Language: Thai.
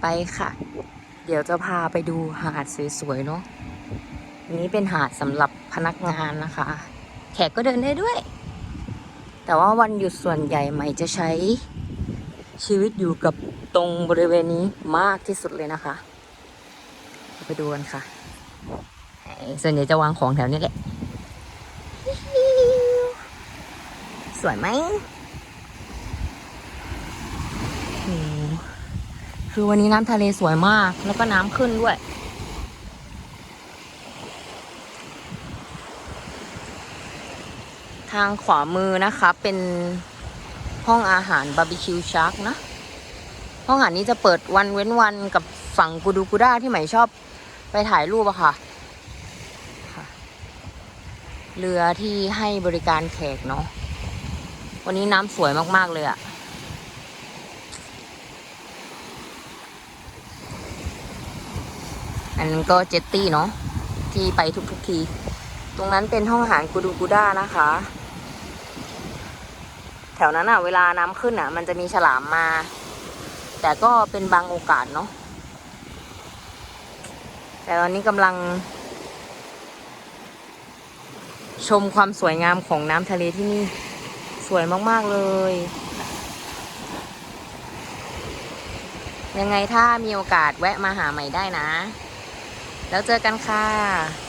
ไปค่ะ เดี๋ยวจะพาไปดูหาดสวยๆเนาะนนี้เป็นหาดสำหรับพนักงานนะคะ แขกก็เดินได้ด้วย แต่ว่าวันหยุดส่วนใหญ่ใหม่จะใช้ชีวิตอยู่กับตรงบริเวณนี้มากที่สุดเลยนะคะ ไปดูกันค่ะ ส่วนใหญ่จะวางของแถวนี้แหละ สวยไหมโอ้โห คือวันนี้น้ำทะเลสวยมาก แล้วก็น้ำขึ้นด้วย ทางขวามือนะคะ เป็นห้องอาหารบาร์บีคิวชาร์กนะ ห้องอาหารนี้จะเปิดวันเว้นวันกับฝั่งกูดูกูด้าที่ใหม่ชอบไปถ่ายรูปอะค่ะค่ะ เรือที่ให้บริการแขกเนาะ วันนี้น้ำสวยมาก ๆ เลยอะ อันนั้นก็เจตตี้เนาะที่ไปทุกๆที ตรงนั้นเป็นห้องอาหารกูดูกูด้านะคะ แถวนั้นอะเวลาน้ำขึ้นอะมันจะมีฉลามมา แต่ก็เป็นบางโอกาสเนาะแต่ตอนนี้กำลัง ชมความสวยงามของน้ำทะเลที่นี่ สวยมาก ๆ เลย ยังไงถ้ามีโอกาสแวะมาหาใหม่ได้นะ แล้วเจอกันค่ะ